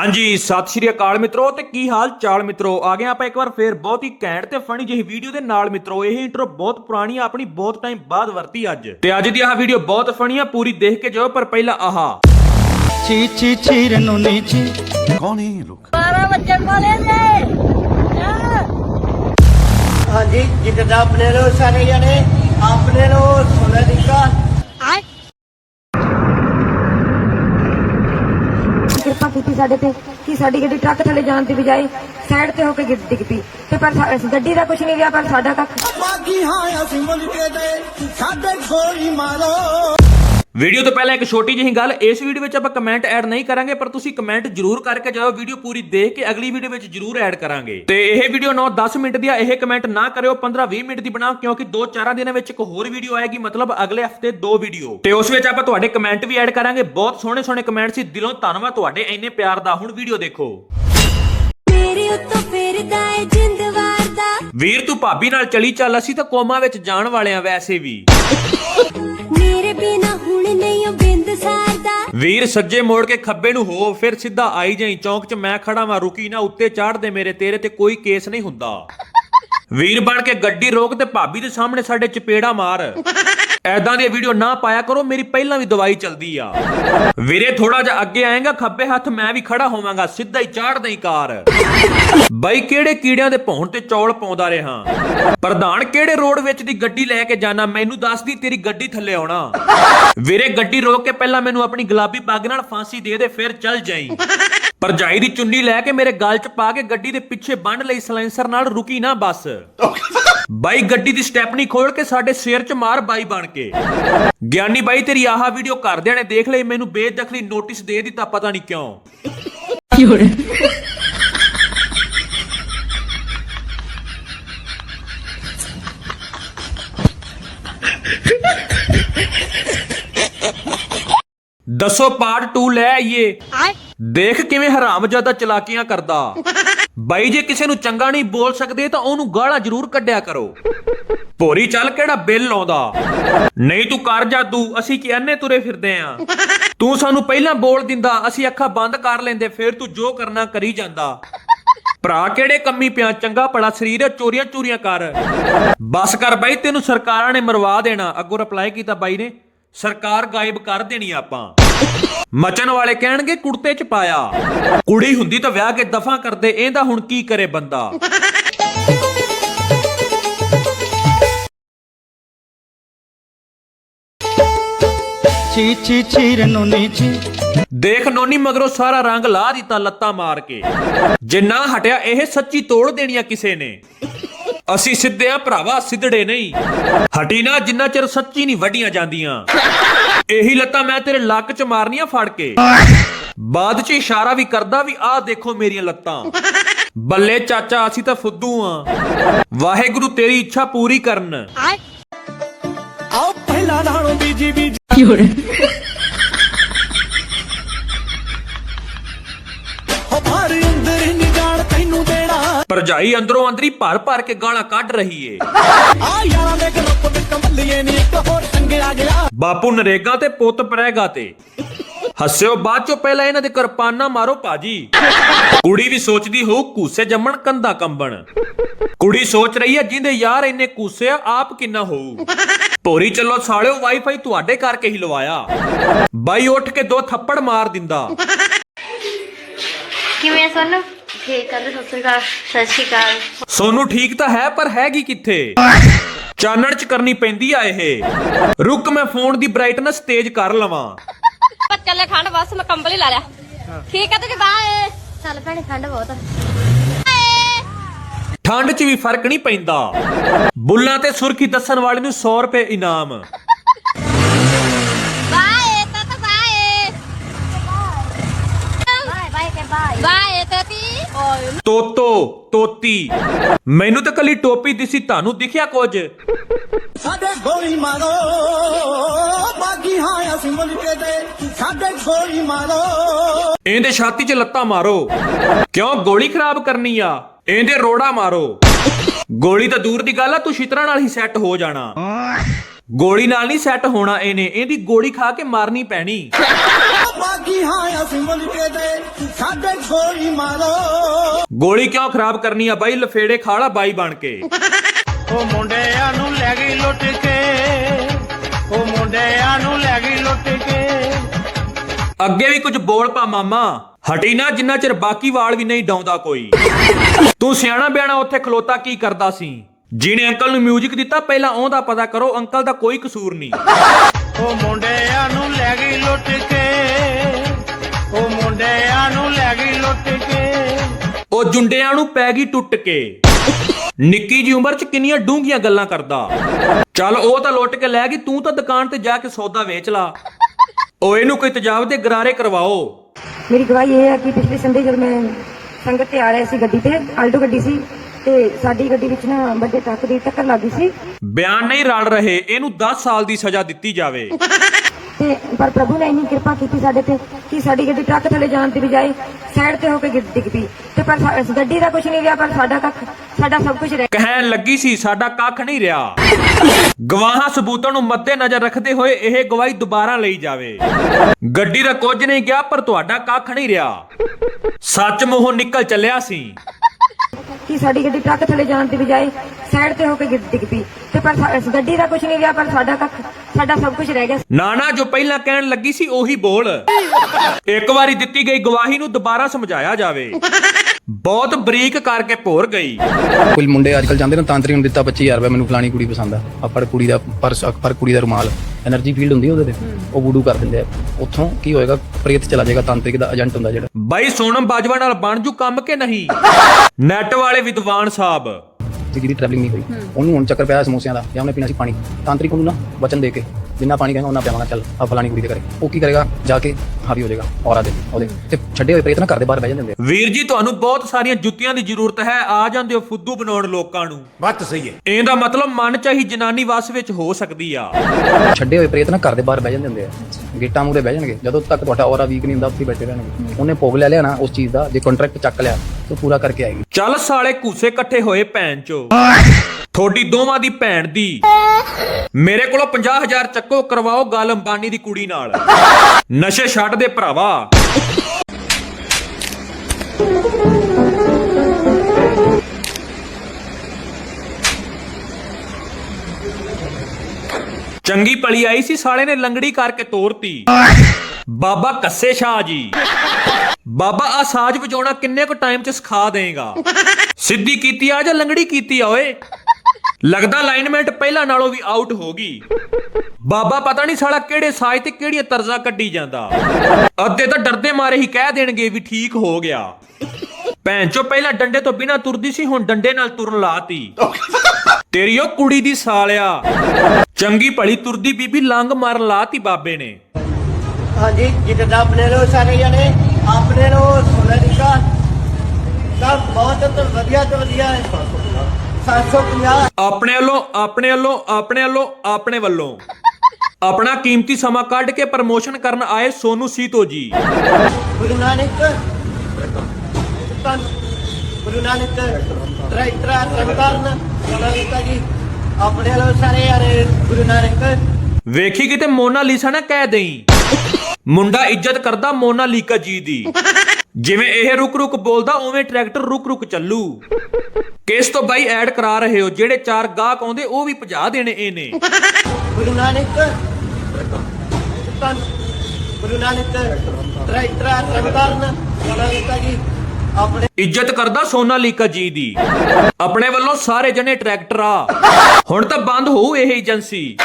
ਹਾਂਜੀ ਸਤਿ ਸ਼੍ਰੀ ਅਕਾਲ ਮਿੱਤਰੋ ਤੇ ਕੀ ਹਾਲ ਚਾਲ ਮਿੱਤਰੋ? ਆ ਗਏ ਆਪਾਂ ਇੱਕ ਵਾਰ ਫੇਰ ਬਹੁਤ ਹੀ ਘੈਂਟ ਤੇ ਫਨੀ ਜਿਹੀ ਵੀਡੀਓ ਦੇ ਨਾਲ ਮਿੱਤਰੋ। ਇਹ ਇੰਟਰੋ ਬਹੁਤ ਪੁਰਾਣੀ ਆ ਆਪਣੀ ਬਹੁਤ ਟਾਈਮ ਬਾਅਦ ਵਰਤੀ ਅੱਜ। ਤੇ ਅੱਜ ਦੀ ਆਹ ਵੀਡੀਓ ਬਹੁਤ ਫਨੀ ਆ ਪੂਰੀ ਦੇਖ ਕੇ ਜਾਓ ਪਰ ਪਹਿਲਾਂ ਆਹਾ। ਛੀ ਛੀ ਛੀਰ ਨੂੰ ਨੀਚੇ ਕੌਣ ਹੈ ਇਹ ਲੋਕ? ਬੱਚੇ ਕੋਲੇ ਨੇ। ਹਾਂਜੀ ਜਿੱਦਾਂ ਆਪਣੇ ਲੋ ਸਾਰੇ ਜਣੇ ਆਪਣੇ ਲੋ ਸੋਨਾ ਦੀ ਸਾਡੇ ਤੇ ਕਿ ਸਾਡੀ ਗੱਡੀ ਟਰੱਕ ਥੱਲੇ ਜਾਣ ਦੀ ਬਜਾਏ ਸਾਈਡ ਤੇ ਹੋ ਕੇ ਗਿਰ ਡਿੱਗ ਪਈ। ਤੇ ਪਰ ਗੱਡੀ ਦਾ ਕੁਝ ਨਹੀਂ ਰਿਹਾ, ਪਰ ਸਾਡਾ ਕੱਖ ਬਾਗੀ ਹਾਂ ਅਸੀਂ ਮੁਲਕੇ ਦੇ, ਸਾਡੇ ਗੋਲੀ ਮਾਰੋ। ਵੀਡੀਓ ਤੋਂ ਪਹਿਲਾਂ ਇੱਕ ਛੋਟੀ ਜਿਹੀ ਗੱਲ ਇਸ ਵੀਡੀਓ ਵਿੱਚ ਆਪਾਂ ਕਮੈਂਟ ਐਡ ਨਹੀਂ ਕਰਾਂਗੇ ਪਰ ਤੁਸੀਂ ਕਮੈਂਟ ਜ਼ਰੂਰ ਕਰਕੇ ਜਾਓ ਵੀਡੀਓ ਪੂਰੀ ਦੇਖ ਕੇ ਅਗਲੀ ਵੀਡੀਓ ਵਿੱਚ ਜ਼ਰੂਰ ਐਡ ਕਰਾਂਗੇ। ਤੇ ਇਹ ਵੀਡੀਓ 9-10 ਮਿੰਟ ਦੀ ਆ ਇਹ ਕਮੈਂਟ ਨਾ ਕਰਿਓ 15-20 ਮਿੰਟ ਦੀ ਬਣਾਓ ਕਿਉਂਕਿ 2-4 ਦਿਨਾਂ ਵਿੱਚ ਇੱਕ ਹੋਰ ਵੀਡੀਓ ਆਏਗੀ ਮਤਲਬ ਅਗਲੇ ਹਫ਼ਤੇ ਦੋ ਵੀਡੀਓ ਤੇ ਉਸ ਵਿੱਚ ਆਪਾਂ ਤੁਹਾਡੇ ਕਮੈਂਟ ਵੀ ਐਡ ਕਰਾਂਗੇ ਬਹੁਤ ਸੋਹਣੇ ਸੋਹਣੇ ਕਮੈਂਟ ਸੀ ਦਿਲੋਂ ਧੰਨਵਾਦ ਤੁਹਾਡੇ ਇੰਨੇ ਪਿਆਰ ਦਾ। ਹੁਣ ਵੀਡੀਓ ਦੇਖੋ। ਮੇਰੇ ਉੱਤੋਂ ਫਿਰਦਾ ਏ ਜਿੰਦਵਾਰ ਦਾ। ਵੀਰ ਤੂੰ ਭਾਬੀ ਨਾਲ ਚਲੀ ਚੱਲ ਅਸੀਂ ਤਾਂ ਕੋਮਾ ਵਿੱਚ ਜਾਣ ਵਾਲੇ ਆ ਵੈਸੇ ਵੀ। ਮੇਰੇ ਬਿਨਾ ਨਹੀਂ ਓ ਬਿੰਦ ਸਾਰਦਾ। ਵੀਰ ਸੱਜੇ ਮੋੜ ਕੇ ਖੱਬੇ ਨੂੰ ਹੋ, ਫਿਰ ਸਿੱਧਾ ਆਈ ਜਾਈ, ਚੌਂਕ 'ਚ ਮੈਂ ਖੜਾ ਵਾਂ, ਰੁਕੀ ਨਾ, ਉੱਤੇ ਚਾੜ ਦੇ ਮੇਰੇ ਤੇਰੇ ਤੇ ਕੋਈ ਕੇਸ ਨਹੀਂ ਹੁੰਦਾ। ਵੀਰ ਬਣ ਕੇ ਗੱਡੀ ਰੋਕ ਤੇ ਭਾਬੀ ਦੇ ਸਾਹਮਣੇ ਸਾਡੇ ਚਪੇੜਾ ਮਾਰ। ਐਦਾਂ ਦੀ ਵੀਡੀਓ ਨਾ ਪਾਇਆ ਕਰੋ, ਮੇਰੀ ਪਹਿਲਾਂ ਵੀ ਦਵਾਈ ਚਲਦੀ ਆ। ਵੀਰੇ ਥੋੜਾ ਜਿਹਾ ਅੱਗੇ ਆਏਗਾ, ਖੱਬੇ ਹੱਥ ਮੈਂ ਵੀ ਖੜਾ ਹੋਵਾਂਗਾ, ਸਿੱਧਾ ਹੀ ਚਾੜ ਦੇਈ ਕਾਰ। ਬਾਈ, ਕਿਹੜੇ ਕੀੜਿਆਂ ਦੇ ਭੌਣ ਤੇ ਚੌਲ ਪਾਉਂਦਾ ਰਿਹਾ? ਪ੍ਰਧਾਨ, ਕਿਹੜੇ ਰੋਡ ਵਿੱਚ ਦੀ ਗੱਡੀ ਲੈ ਕੇ ਜਾਣਾ? ਮੈਨੂੰ ਦੱਸਦੀ ਤੇਰੀ ਗੱਡੀ ਥੱਲੇ ਆਉਣਾ। ਵੀਰੇ, ਗੱਡੀ ਰੋਕ ਕੇ ਪਹਿਲਾਂ ਮੈਨੂੰ ਆਪਣੀ ਗੁਲਾਬੀ ਪੱਗ ਨਾਲ ਫਾਂਸੀ ਦੇ ਦੇ, ਫਿਰ ਚੱਲ ਜਾਈ। ਪਰਜਾਈ ਦੀ ਚੁੰਨੀ ਲੈ ਕੇ ਮੇਰੇ ਗਲ 'ਚ ਪਾ ਕੇ ਗੱਡੀ ਦੇ ਪਿੱਛੇ ਬੰਨ ਲਈ ਸਲੈਂਸਰ ਨਾਲ ਰੁਕੀ ਨਾ ਬੱਸ। ਬਾਈ ਗੱਡੀ ਦੀ ਸਟੈਪਨੀ ਖੋਲ ਕੇ ਸਾਡੇ ਸਿਰ 'ਚ ਮਾਰ ਬਾਈ ਬਣ ਕੇ। ਗਿਆਨੀ ਬਾਈ ਤੇਰੀ ਆਹ ਵੀਡੀਓ ਘਰਦਿਆਂ ਨੇ ਦੇਖ ਲਈ ਮੈਨੂੰ ਬੇਦਖਲੀ ਨੋਟਿਸ ਦੇ ਦਿੱਤਾ ਪਤਾ ਨਹੀਂ ਕਿਉਂ। ਦੱਸੋ ਪਾਰਟ 2 ਲੈ ਆਈਏ। ਦੇਖ ਕਿਵੇਂ ਹਰਾਮਜ਼ਾਦਾ ਚਲਾਕੀਆਂ ਕਰਦਾ। ਬਾਈ ਜੇ ਕਿਸੇ ਨੂੰ ਚੰਗਾ ਨਹੀਂ ਬੋਲ ਸਕਦੇ ਤਾਂ ਉਹਨੂੰ ਗਾਲਾਂ ਜ਼ਰੂਰ ਕੱਢਿਆ ਕਰੋ। ਭੋਰੀ ਚੱਲ ਕਿਹੜਾ ਬਿੱਲ ਆਉਂਦਾ ਨਹੀਂ ਤੂੰ ਕਰ ਜਾਦੂ, ਅਸੀਂ ਕੀ ਅੰਨੇ ਤੁਰੇ ਫਿਰਦੇ ਆਂ। ਤੂੰ ਸਾਨੂੰ ਪਹਿਲਾਂ ਬੋਲ ਦਿੰਦਾ, ਅਸੀਂ ਅੱਖਾਂ ਬੰਦ ਕਰ ਲੈਂਦੇ, ਫਿਰ ਤੂੰ ਜੋ ਕਰਨਾ ਕਰੀ ਜਾਂਦਾ। ਭਰਾ ਕਿਹੜੇ ਕੰਮੀ ਪਿਆ, ਚੰਗਾ ਭਲਾ ਸਰੀਰ, ਚੋਰੀਆਂ ਚੋਰੀਆਂ ਕਰ। ਬਸ ਕਰ ਬਾਈ, ਤੈਨੂੰ ਸਰਕਾਰਾਂ ਨੇ ਮਰਵਾ ਦੇਣਾ। ਅੱਗੋਂ ਰਿਪਲਾਈ ਕੀਤਾ ਬਾਈ ਨੇ, ਸਰਕਾਰ ਗਾਇਬ ਕਰ ਦੇਣੀ ਆਪਾਂ। ਮਚਨ ਵਾਲੇ ਕਹਿਣਗੇ ਕੁੜਤੇ ਚ ਪਾਇਆ। ਕੁੜੀ ਹੁੰਦੀ ਤਾਂ ਵਿਆਹ ਕੇ ਦਫਾ ਕਰਦੇ ਇਹਦਾ ਹੁਣ ਕੀ ਕਰੇ ਬੰਦਾ? ਛੀ ਛੀ ਛੀਰ ਨੋਨੀ ਛੀ ਦੇਖ ਨੋਨੀ ਮਗਰੋਂ ਸਾਰਾ ਰੰਗ ਲਾ ਦਿੱਤਾ ਲੱਤਾਂ ਮਾਰ ਕੇ। ਜਿੰਨਾ ਹਟਿਆ ਇਹ ਸੱਚੀ ਤੋੜ ਦੇਣੀਆਂ ਕਿਸੇ ਨੇ। ਅਸੀਂ ਸਿੱਧੇ ਆ ਭਰਾਵਾ ਸਿੱਧੜੇ ਨਹੀਂ। ਹਟੀ ਨਾ ਜਿੰਨਾ ਚਿਰ ਸੱਚੀ ਨਹੀਂ ਵੱਡੀਆਂ ਜਾਂਦੀਆਂ। ਇਹੀ ਲੱਤਾਂ ਮੈਂ ਤੇਰੇ ਲੱਕ 'ਚ ਮਾਰਨੀਆਂ ਫੜ ਕੇ। ਬਾਅਦ 'ਚ ਇਸ਼ਾਰਾ ਵੀ ਕਰਦਾ ਵੀ ਆਹ ਦੇਖੋ ਮੇਰੀਆਂ ਲੱਤਾਂ। ਬੱਲੇ ਚਾਚਾ ਅਸੀਂ ਤਾਂ ਫੁੱਦੂ ਆ। ਵਾਹਿਗੁਰੂ ਤੇਰੀ ਇੱਛਾ ਪੂਰੀ ਕਰਨ। ਆਓ ਪਹਿਲਾ ਨਾਲੋਂ ਬੀਜੀ ਬੀਜੀ ਭਰਜਾਈ ਅੰਦਰੋਂ ਅੰਦਰੀ ਭਰ ਭਰ ਕੇ ਗਾਲਾਂ ਕੱਢ ਰਹੀ ਏ। ਆ ਯਾਰਾਂ ਦੇ ਗਰੁੱਪ ਵਿੱਚ ਕੰਬਲੀਏ ਨੀ ਇੱਕ ਹੋਰ ਟੰਗਿਆ ਗਿਆ ਬਾਪੂ ਨਰੇਗਾ ਤੇ ਪੁੱਤ ਪ੍ਰੈਗਾ ਤੇ। ਹੱਸਿਓ ਬਾਅਦ ਚੋਂ ਪਹਿਲਾਂ ਇਹਨਾਂ ਦੇ ਕਿਰਪਾਨਾਂ ਮਾਰੋ ਭਾਜੀ। ਕੁੜੀ ਵੀ ਸੋਚਦੀ ਹੋਊ ਕੂਸੇ ਜੰਮਣ ਕੰਦਾ ਕੰਬਣ। ਕੁੜੀ ਸੋਚ ਰਹੀ ਹੈ ਜਿੰਦੇ ਯਾਰ ਇੰਨੇ ਕੂਸੇ ਆ, ਆਪ ਕਿੰਨਾ ਹੋਊ। ਭੋਰੀ ਚੱਲੋ ਸਾਲਿਓ ਵਾਈਫਾਈ ਤੁਹਾਡੇ ਕਰਕੇ ਹੀ ਲਵਾਇਆ। ਬਾਈ ਉੱਠ ਕੇ ਦੋ ਥੱਪੜ ਮਾਰ ਦਿੰਦਾ। ਕਿਵੇਂ ਸੋਨੂੰ? ਠੀਕ ਆ ਤੇ ਸਤਿ ਸ਼੍ਰੀ ਅਕਾਲ ਸਤਿ ਸ਼੍ਰੀ ਅਕਾਲ। ਸੋਨੂੰ ਠੀਕ ਤਾਂ ਹੈ ਪਰ ਹੈਗੀ ਕਿੱਥੇ? ਚਾਨਣ ਚ ਕਰਨੀ ਪੈਂਦੀ ਆ ਇਹ। ਰੁਕ ਮੈਂ ਫੋਨ ਦੀ ਬ੍ਰਾਈਟਨੈਸ ਤੇਜ਼ ਕਰ ਲਵਾਂ। ਚੱਲੇ ਖੰਡ ਬਸ ਮੈਂ ਕੰਬਲ ਹੀ ਲਾ ਲਿਆ। ਠੀਕ ਹੈ ਤੇ ਬਾਏ। ਚੱਲ ਭੈਣੇ ਠੰਡ ਬਹੁਤ ਆ। ਠੰਡ 'ਚ ਵੀ ਫ਼ਰਕ ਨਹੀਂ ਪੈਂਦਾ। ਬੁੱਲਾਂ ਤੇ ਸੁਰਖੀ ਦੱਸਣ ਵਾਲੇ ਨੂੰ 100 ਰੁਪਏ ਇਨਾਮ ਬਾਏ ਤਤ ਬਾਏ ਬਾਏ ਬਾਏ ਕੇ ਬਾਏ ਬਾਏ ਤਤੀ ਓਏ ਤੋਤੋ ਤੋਤੀ। ਮੈਨੂੰ ਤਾਂ ਕੱਲੀ ਟੋਪੀ ਦਿਸੀ ਤੁਹਾਨੂੰ ਦਿਖਿਆ ਕੁਝ? ਸਾਡੇ ਗੋਲੀ ਮਾਰੋ ਬਾਗੀ ਹਾਂ ਅਸੀਂ ਮੁੱਲ ਕੇ ਦੇ। ਸਾਡੇ ਗੋਲੀ ਮਾਰੋ। ਇਹਦੇ ਛਾਤੀ 'ਚ ਲੱਤਾਂ ਮਾਰੋ। ਕਿਉਂ ਗੋਲੀ ਖਰਾਬ ਕਰਨੀ ਆ? ਇਹਦੇ ਰੋੜਾ ਮਾਰੋ। ਗੋਲੀ ਤਾਂ ਦੂਰ ਦੀ ਗੱਲ ਆ ਤੂੰ ਛਿਤਰਾਂ ਨਾਲ ਹੀ ਸੈੱਟ ਹੋ ਜਾਣਾ। ਗੋਲੀ ਨਾਲ ਨਹੀਂ ਸੈੱਟ ਹੋਣਾ ਇਹਨੇ ਇਹਦੀ ਗੋਲੀ ਖਾ ਕੇ ਮਾਰਨੀ ਪੈਣੀ। ਬਾਗੀ ਹਾਂ ਅਸੀਂ ਮੁਲਕ ਦੇ ਸਾਡੇ ਗੋਲੀ ਮਾਰੋ ਗੋਲੀ ਕਿਉਂ ਖਰਾਬ ਕਰਨੀ ਆ ਬਾਈ? ਲਫੇੜੇ ਖਾਲਾ ਬਾਈ ਬਣ ਕੇ। ਉਹ ਮੁੰਡਿਆਂ ਨੂੰ ਲੈ ਗਈ ਲੁੱਟ ਕੇ। ਉਹ ਮੁੰਡਿਆਂ ਨੂੰ ਲੈ ਗਈ ਲੁੱਟ ਕੇ। ਅੱਗੇ ਵੀ ਕੁਝ ਬੋਲ ਪਾ ਮਾਮਾ। ਹਟੀ ਨਾ ਜਿੰਨਾ ਚਿਰ ਬਾਕੀ ਵਾਲ ਵੀ ਨਹੀਂ ਡਾਉਂਦਾ ਕੋਈ। ਤੂੰ ਸਿਆਣਾ ਬਿਆਣਾ ਉੱਥੇ ਖਲੋਤਾ ਕੀ ਕਰਦਾ ਸੀ? ਜਿਹਨੇ ਅੰਕਲ ਨੂੰ 뮤직 ਦਿੱਤਾ ਪਹਿਲਾਂ ਉਹਦਾ ਪਤਾ ਕਰੋ ਅੰਕਲ ਦਾ ਕੋਈ ਕਸੂਰ ਨਹੀਂ। ਉਹ ਮੁੰਡਿਆਂ ਨੂੰ ਲੈ ਗਈ ਲੁੱਟ ਕੇ। ਉਹ ਮੁੰਡਿਆਂ ਨੂੰ ਲੈ ਗਈ ਲੁੱਟ ਕੇ। ਉਹ ਜੁੰਡਿਆਂ ਨੂੰ ਪੈ ਗਈ ਟੁੱਟ ਕੇ। ਨਿੱਕੀ ਜੀ ਉਮਰ 'ਚ ਕਿੰਨੀਆਂ ਡੂੰਘੀਆਂ ਗੱਲਾਂ ਕਰਦਾ। ਚੱਲ ਉਹ ਤਾਂ ਲੁੱਟ ਕੇ ਲੈ ਗਈ ਤੂੰ ਤਾਂ ਦੁਕਾਨ ਤੇ ਜਾ ਕੇ ਸੌਦਾ ਵੇਚ ਲਾ। ਉਹ ਇਹਨੂੰ ਕੋਈ ਤਜਾਬ ਦੇ ਗਰਾਰੇ ਕਰਵਾਓ। ਮੇਰੀ ਗਵਾਹੀ ਇਹ ਹੈ ਕਿ ਪਿਛਲੇ ਸੰਡੇ ਜਦ ਮੈਂ ਸੰਗਤ ਤੇ ਆ ਰਿਹਾ ਸੀ ਗੱਡੀ ਤੇ ਆਲਟੋ ਗੱਡੀ ਸੀ ਤੇ ਸਾਡੀ ਗੱਡੀ ਵਿੱਚ ਨਾ ਵੱਡੇ ਟਰੱਕ ਦੀ ਟੱਕਰ ਲੱਗ ਗਈ ਸੀ। ਬਿਆਨ ਨਹੀਂ ਰਲ ਰਹੇ ਇਹਨੂੰ 10 ਸਾਲ ਦੀ ਸਜ਼ਾ ਦਿੱਤੀ ਜਾਵੇ। ਤੇ ਪਰ ਪ੍ਰਭੂ ਨੇ ਇੰਨੀ ਕਿਰਪਾ ਕੀਤੀ ਸਾਡੇ ਤੇ ਕਿ ਸਾਡੀ ਗੱਡੀ ਟਰੱਕ ਥੱਲੇ ਜਾਣ ਦੀ ਬਜਾਏ ਸਾਈਡ ਤੇ ਹੋ ਕੇ ਗਿਰ- ਡਿੱਗ ਪਈ। ਤੇ ਪਰ ਸਾ- ਇਸ ਗੱਡੀ ਦਾ ਕੁਝ ਨਹੀਂ ਰਿਹਾ ਪਰ ਸਾਡਾ ਕੱਖ ਸਾਡਾ ਸਭ ਕੁਝ ਰਹਿ। ਕਹਿਣ ਲੱਗੀ ਸੀ ਸਾਡਾ ਕੱਖ ਨਹੀਂ ਰਿਹਾ। ਗਵਾਹਾਂ ਸਬੂਤਾਂ ਨੂੰ ਮੱਦੇ ਨਜ਼ਰ ਰੱਖਦੇ ਹੋਏ ਇਹ ਗਵਾਹੀ ਦੁਬਾਰਾ ਲਈ ਜਾਵੇ। ਗੱਡੀ ਦਾ ਕੁਝ ਨਹੀਂ ਗਿਆ ਪਰ ਤੁਹਾਡਾ ਕੱਖ ਨਹੀਂ ਰਿਹਾ। ਸੱਚ ਮੂੰਹੋਂ ਨਿਕਲ ਚੱਲਿਆ ਸੀ। ਕਿ ਸਾਡੀ ਗੱਡੀ ਟਰੱਕ ਥੱਲੇ ਜਾਣ ਦੀ ਬਜਾਏ ਸਾਈਡ ਤੇ ਹੋ ਕੇ ਗਿਰ- ਡਿੱਗ ਪਈ। ਤੇ ਪਰ ਗੱਡੀ ਦਾ ਕੁਝ ਨਹੀਂ ਰਿਹਾ, ਪਰ ਸਾਡਾ ਕੱਖ ਸਾਡਾ ਸਭ ਕੁਝ ਰਹਿ ਗਿਆ ਨਾ ਨਾ ਜੋ ਪਹਿਲਾਂ ਕਹਿਣ ਲੱਗੀ ਸੀ ਉਹੀ ਬੋਲ। ਇੱਕ ਵਾਰੀ ਦਿੱਤੀ ਗਈ ਗਵਾਹੀ ਨੂੰ ਦੁਬਾਰਾ ਸਮਝਾਇਆ ਜਾਵੇ। ਬਹੁਤ ਬਰੀਕ ਕਰਕੇ ਭੋਰ ਗਈ। ਕੋਈ ਮੁੰਡੇ ਅੱਜ ਕੱਲ ਜਾਂਦੇ ਨੇ ਤਾਂਤਰੀ ਨੂੰ ਦਿੱਤਾ 25000 ਰੁਪਏ ਮੈਨੂੰ ਫਲਾਣੀ ਕੁੜੀ ਪਸੰਦ ਆ। ਆਪੜ ਕੁੜੀ ਦਾ ਪਰ ਅਕਪਰ ਕੁੜੀ ਦਾ ਰੁਮਾਲ એનર્ਜੀ ਫੀਲਡ ਹੁੰਦੀ ਉਹਦੇ ਤੇ। ਉਹ ਵੂਡੂ ਕਰ ਦਿੰਦੇ ਆ। ਉੱਥੋਂ ਕੀ ਹੋਏਗਾ ਪ੍ਰੇਤ ਚਲਾ ਜਾਏਗਾ ਤਾਂਤਰਿਕ ਦਾ ਏਜੰਟ ਹੁੰਦਾ ਜਿਹੜਾ। ਬਾਈ ਸੋਨਮ ਬਾਜਵਾ ਨਾਲ ਬਣ ਜੂ ਕੰਮ ਕਿ ਨਹੀਂ? ਨੈਟ ਵਾਲੇ ਵਿਦਵਾਨ ਸਾਹਿਬ। ਜਿਹਦੀ ਟਰੈਵਲਿੰਗ ਨਹੀਂ ਹੋਈ। ਉਹਨੂੰ ਹੁਣ ਚੱਕਰ ਪਿਆ ਸਮੋਸਿਆਂ ਦਾ ਜਾਂ ਉਹਨੇ ਪੀਣਾ ਸੀ ਪਾਣੀ। ਤਾਂਤਰਿਕ ਨੂੰ ਨਾ ਵਚਨ ਦੇ ਕੇ ਜਿੰਨਾ ਪਾਣੀ ਕਹੇਗਾ ਉਹਨਾਂ ਪਿਆਵਾਂਗਾ ਚੱਲ ਆ ਫਲਾਣੀ ਕੁੜੀ ਦੇ ਕਰੇ ਉਹ ਕੀ ਕਰੇਗਾ? ਜਾ ਕੇ ਹਾਵੀ ਹੋ ਜਾਏਗਾ ਔਰਾ ਦੇ ਉਹਦੇ। ਤੇ ਛੱਡੇ ਹੋਏ ਪ੍ਰੇਤ ਨਾ ਘਰ ਦੇ ਬਾਹਰ ਬਹਿ ਜਾਂਦੇ ਹੁੰਦੇ। ਵੀਰ ਜੀ ਤੁਹਾਨੂੰ ਬਹੁਤ ਸਾਰੀਆਂ ਜੁੱਤੀਆਂ ਦੀ ਜ਼ਰੂਰਤ ਹੈ। ਆ ਜਾਂਦੇ ਹੋ ਫੁੱਦੂ ਬਣਾਉਣ ਲੋਕਾਂ ਨੂੰ। ਬੱਤ ਸਹੀ ਹੈ। ਇਹਦਾ ਮਤਲਬ ਮਨ ਚਾਹੀ ਜਨਾਨੀ ਵਸ ਵਿੱਚ ਹੋ ਸਕਦੀ ਆ। ਛੱਡੇ ਹੋਏ ਪ੍ਰੇਤ ਨਾ ਘਰ ਦੇ ਬਾਹਰ ਬਹਿ ਜਾਂਦੇ ਹੁੰਦੇ ਆ। ਗੇਟਾਂ ਮੂਰੇ ਬਹਿ ਜਾਣਗੇ। ਜਦੋਂ ਤੱਕ ਤੁਹਾਡਾ ਔਰਾ ਵੀਕ ਨਹੀਂ ਹੁੰਦਾ ਉੱਥੇ ਬੈਠੇ ਰਹਿਣਗੇ। ਉਹਨੇ ਭੋਗ ਲੈ ਲਿਆ ਨਾ ਉਸ ਚੀਜ਼ ਦਾ ਜੇ ਕੰਟਰੈਕਟ ਚੱਕ ਲਿਆ ਤਾਂ ਪੂਰਾ ਕਰਕੇ ਆਏਗੀ। ਚੱਲ ਸਾਲੇ ਘੂਸੇ ਇਕੱਠੇ ਹੋਏ ਭੈਣ ਚੋ। ਥੋੜੀ ਦੋਵਾਂ ਦੀ ਭੈਣ ਦੀ। ਮੇਰੇ ਕੋਲੋਂ 50000 ਚੱਕੋ, ਕਰਵਾਓ ਗੱਲ ਅੰਬਾਨੀ ਦੀ ਕੁੜੀ ਨਾਲ। ਨਸ਼ੇ ਛੱਡ ਦੇ ਭਰਾਵਾ। ਚੰਗੀ ਪਲੀ ਆਈ ਸੀ, ਸਾਲੇ ਨੇ ਲੰਗੜੀ ਕਰਕੇ ਤੋਰਤੀ। ਬਾਬਾ ਕੱਸੇ ਸ਼ਾਹ ਜੀ। ਬਾਬਾ ਆ ਸਾਜ਼ ਵਜਾਉਣਾ ਕਿੰਨੇ ਕੁ ਟਾਈਮ ਚ ਸਿਖਾ ਦੇਗਾ ਸਿੱਧੀ ਕੀਤੀ ਆ ਜਾਂ ਲੰਗੜੀ ਕੀਤੀ ਆ ਓਏ? ਲੱਗਦਾ ਲਾਈਨਮੈਂਟ ਪਹਿਲਾਂ ਨਾਲੋਂ ਵੀ ਆਊਟ ਹੋ ਗਈ। ਬਾਬਾ, ਪਤਾ ਨਹੀਂ ਸਾਲਾ ਕਿਹੜੇ ਸਾਜ਼ ਤੇ ਕਿਹੜੀਆਂ ਤਰਜ਼ਾਂ ਕੱਢੀ ਜਾਂਦਾ। ਅੱਧੇ ਤਾਂ ਡਰਦੇ ਮਾਰੇ ਹੀ ਕਹਿ ਦੇਣਗੇ ਵੀ ਠੀਕ ਹੋ ਗਿਆ। ਭੈਣ ਚੋ, ਪਹਿਲਾਂ ਡੰਡੇ ਤੋਂ ਬਿਨਾ ਤੁਰਦੀ ਸੀ, ਹੁਣ ਡੰਡੇ ਨਾਲ ਤੁਰਨ ਲਾਤੀ। ਤੇਰੀ ਉਹ ਕੁੜੀ ਦੀ ਸਾਲਿਆ। ਚੰਗੀ ਭਲੀ ਤੁਰਦੀ ਬੀਬੀ ਲੰਗ ਮਾਰਨ ਲਾਤੀ ਬਾਬੇ ਨੇ। ਹਾਂਜੀ ਜਿੱਦਾਂ ਆਪਣੇ ਲੋ ਸਾਰੇ ਜਣੇ ਆਪਣੇ ਲੋ ਸੁਣੇ ਦੀ ਬਹੁਤ ਤੋਂ ਵਧੀਆ ਤੋਂ ਵਧੀਆ ਹੈ। 750 ਆਪਣੇ ਵੱਲੋਂ ਆਪਣੇ ਵੱਲੋਂ ਆਪਣੇ ਵੱਲੋਂ ਆਪਣੇ ਵੱਲੋਂ। ਆਪਣਾ ਕੀਮਤੀ ਸਮਾਂ ਕੱਢ ਕੇ ਪ੍ਰਮੋਸ਼ਨ ਕਰਨ ਆਏ ਸੋਨੂ ਸੀਤੋ ਜੀ। ਗੁਰੂ ਨਾਨਕ ਗੁਰੂ ਨਾਨਕ ਟਰੈਕਟਰ ਤਰਨਤਾਰਨ ਨਾਨਕ ਜੀ। ਆਪਣੇ ਲੋ ਸਾਰੇ ਯਾਰੇ ਗੁਰੂ ਨਾਨਕ। ਵੇਖੀ ਕਿਤੇ ਮੋਨਾਲੀਸਾ ਨਾ ਕਹਿ ਦੇਈ। ਮੁੰਡਾ ਇੱਜ਼ਤ ਕਰਦਾ ਮੋਨਾਲੀਕਾ ਜੀ ਦੀ। ਜਿਵੇਂ ਇਹ ਰੁਕ ਰੁਕ ਬੋਲਦਾ ਉਵੇਂ ਟਰੈਕਟਰ ਰੁਕ ਰੁਕ ਚੱਲੂ। ਕਿਸ ਤੋਂ ਬਾਈ ਐਡ ਕਰਾ ਰਹੇ ਹੋ? ਜਿਹੜੇ ਚਾਰ ਗਾਹਕ ਆਉਂਦੇ ਉਹ ਵੀ ਭਜਾ ਦੇਣੇ ਇਹਨੇ। ਗੁਰੂ ਨਾਨਕ। ਗੁਰੂ ਨਾਨਕ। ਟਰੈਕਟਰ ਤਰਨਤਾਰਨ ਨਾਨਕ ਜੀ ਆਪਣੇ ਇੱਜ਼ਤ ਕਰਦਾ ਸੋਨਾਲੀਕਾ ਜੀ ਦੀ। ਆਪਣੇ ਵੱਲੋਂ ਸਾਰੇ ਜਣੇ ਟਰੈਕਟਰ ਆ। ਹੁਣ ਤਾਂ ਬੰਦ ਹੋਊ ਇਹ ਏਜੰਸੀ।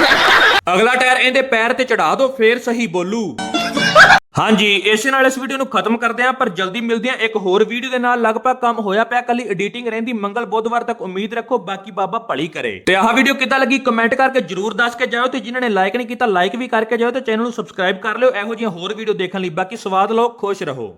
ਅਗਲਾ ਟਾਇਰ ਇਹਦੇ ਪੈਰ ਤੇ ਚੜਾ ਦਿਓ ਫੇਰ ਸਹੀ ਬੋਲੂ। ਹਾਂਜੀ, ਇਸੇ ਨਾਲ ਇਸ ਵੀਡੀਓ ਨੂੰ ਖਤਮ ਕਰਦੇ ਹਾਂ, ਪਰ ਜਲਦੀ ਮਿਲਦੇ ਹਾਂ ਇੱਕ ਹੋਰ ਵੀਡੀਓ ਦੇ ਨਾਲ। ਲਗਭਗ ਕੰਮ ਹੋਇਆ ਪਿਆ ਕੱਲੀ ਐਡੀਟਿੰਗ ਰਹਿੰਦੀ। ਮੰਗਲ, ਬੁੱਧਵਾਰ ਤੱਕ ਉਮੀਦ ਰੱਖੋ, ਬਾਕੀ ਬਾਬਾ ਭਲੀ ਕਰੇ। ਤੇ ਆਹ ਵੀਡੀਓ ਕਿੱਦਾਂ ਲੱਗੀ ਕਮੈਂਟ ਕਰਕੇ ਜਰੂਰ ਦੱਸ ਕੇ ਜਾਓ ਤੇ ਜਿਨ੍ਹਾਂ ਨੇ ਲਾਈਕ ਨਹੀਂ ਕੀਤਾ ਲਾਈਕ ਵੀ ਕਰਕੇ ਜਾਓ ਤੇ ਚੈਨਲ ਨੂੰ ਸਬਸਕ੍ਰਾਈਬ ਕਰ ਲਿਓ। ਇਹੋ ਜਿਹੀਆਂ ਹੋਰ ਵੀਡੀਓ ਦੇਖਣ ਲਈ ਬਾਕੀ ਸਵਾਦ ਲਓ, ਖੁਸ਼ ਰਹੋ।